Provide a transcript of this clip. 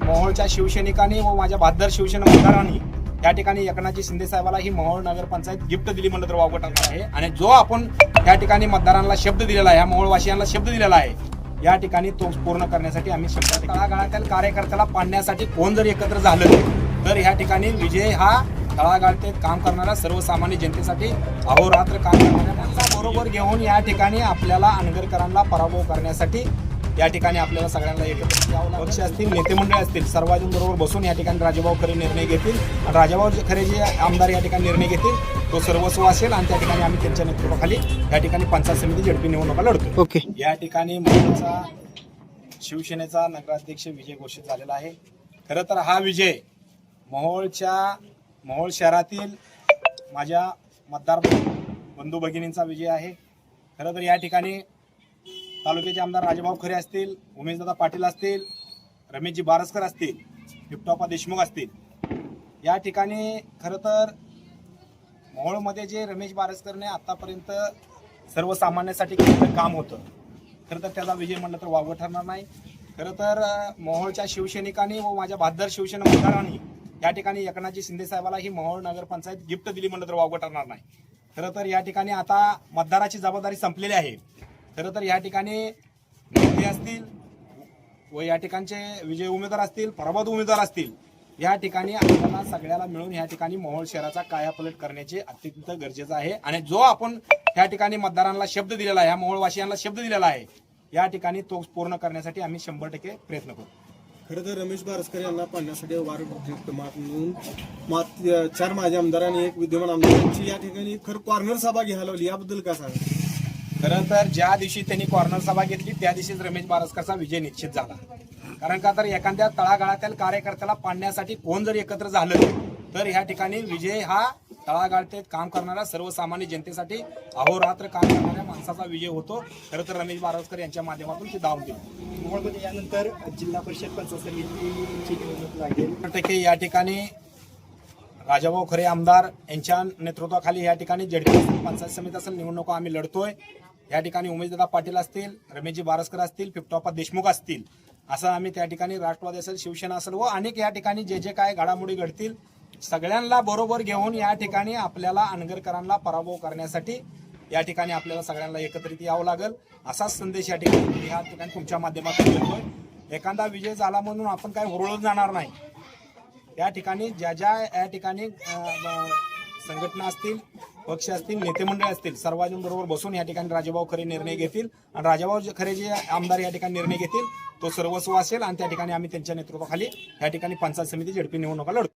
मोहोळच्या शिवसैनिकाने व माझ्या भादर शिवसेना मतदारांनी या ठिकाणी एकनाथजी शिंदे साहेबाला ही मोहोळ नगरपंचायत गिफ्ट दिली म्हणलं तर वावगं टाकणार आहे. आणि जो आपण या ठिकाणी मतदारांना शब्द दिलेला आहे मोहोळवासियांना शब्द दिलेला आहे या ठिकाणी तो पूर्ण करण्यासाठी आम्ही शब्द तळागाळातील कार्यकर्त्याला पाडण्यासाठी कोण जर एकत्र झालं तर या ठिकाणी विजय हा तळागाळते काम करणाऱ्या सर्वसामान्य जनतेसाठी अहोरात्र काम करणाऱ्या बरोबर घेऊन या ठिकाणी आपल्याला अनगरकरांना पराभव करण्यासाठी या ठिकाणी आपल्याला सगळ्यांना एकत्र यावं लागलं. पक्ष असतील नेते मंडळी असतील सर्वांबरोबर बसून या ठिकाणी राजाभाऊ खरे निर्णय घेतील. आणि राजाभाऊ खरे जे आमदार या ठिकाणी निर्णय घेतील तो सर्वस्व असेल आणि त्या ठिकाणी आम्ही त्यांच्या नेतृत्वाखाली या ठिकाणी पंचायत समिती झडपी निवडणुका लढतो. ओके. या ठिकाणी मोहोळचा शिवसेनेचा नगराध्यक्ष विजय घोषित झालेला आहे. खरं तर हा विजय मोहोळच्या मोहोळ शहरातील माझ्या मतदार बंधू भगिनींचा विजय आहे. खरं तर या ठिकाणी तालुक्याचे आमदार राजभाऊ खरे असतील उमेशदादा पाटील असतील रमेशजी बारसकर असतील हिपटॉपा देशमुख असतील. या ठिकाणी खरं तर मोहोळमध्ये जे रमेश बारसकरने आत्तापर्यंत सर्वसामान्यांसाठी केलेलं काम होतं खरं तर त्याचा विजय म्हणलं तर वावगं ठरणार नाही. खरं तर मोहोळच्या शिवसैनिकांनी व माझ्या भादर शिवसेना मतदारांनी या ठिकाणी एकनाथजी शिंदे साहेबाला ही मोहोळ नगरपंचायत गिफ्ट दिली म्हणलं तर वावगं ठरणार नाही. खरं तर या ठिकाणी आता मतदाराची जबाबदारी संपलेली आहे. खरं तर या ठिकाणी नेते असतील व या ठिकाणचे विजय उमेदवार असतील प्रभात उमेदवार असतील या ठिकाणी आपल्याला सगळ्याला मिळून या ठिकाणी मोहोळ शहराचा कायापलट करण्याचे अत्यंत गरजेचं आहे. आणि जो आपण या ठिकाणी मतदारांना शब्द दिलेला आहे या मोहोळवासियांना शब्द दिलेला आहे या ठिकाणी तो पूर्ण करण्यासाठी आम्ही शंभर टक्के प्रयत्न करू. खरं तर रमेश बारसकर यांना पाडण्यासाठी वार मात म्हणून मात चार माजी आमदार आणि एक विद्यमान आमदारांची या ठिकाणी खरं कॉर्नर सभा घ्यायला लावली. याबद्दल काय सांगा खरं तर ज्या दिवशी त्यांनी कॉर्नर सभा घेतली त्या दिवशीच रमेश बारसकरचा विजय निश्चित झाला. कारण का तर एखाद्या तळागाळातील कार्यकर्त्याला पाडण्यासाठी कोण जर एकत्र झालं तर ह्या ठिकाणी विजय हा तळागाळात काम करणाऱ्या सर्वसामान्य जनतेसाठी अहोरात्र काम करणाऱ्या माणसाचा विजय होतो. खरं तर रमेश बारसकर यांच्या माध्यमातून ते दावून दिलं यानंतर जिल्हा परिषद पंचायत समितीची निवडणूक लागेल. शंभर टक्के या ठिकाणी राजाभाऊ खरे आमदार यांच्या नेतृत्वाखाली या ठिकाणी जडपी पंचायत समिती असेल निवडणुका आम्ही लढतोय. या ठिकाणी उमेशदादा पाटील असतील रमेशजी बारसकर असतील पिपटॉपा देशमुख असतील असं आम्ही त्या ठिकाणी राष्ट्रवादी असेल शिवसेना असेल व अनेक या ठिकाणी जे जे काय घडामोडी घडतील सगळ्यांना बरोबर घेऊन या ठिकाणी आपल्याला अनगरकरांना पराभव करण्यासाठी या ठिकाणी आपल्याला सगळ्यांना एकत्रित यावं लागेल. असाच संदेश या ठिकाणी या ठिकाणी तुमच्या माध्यमातून देतोय. एखादा विजय झाला म्हणून आपण काय हुरळून जाणार नाही. या ठिकाणी ज्या ज्या या ठिकाणी संघटना असतील पक्ष असतील नेते मंडळ असतील सर्वांबरोबर बसून या ठिकाणी राजाभाऊ खरे निर्णय घेतील आणि राजाभाऊ जे- खरे जे आमदार या ठिकाणी निर्णय घेतील तो सर्वस्व असेल आणि त्या ठिकाणी आम्ही त्यांच्या नेतृत्वाखाली या ठिकाणी पंचायत समिती झडपी निवडणुका लढतो.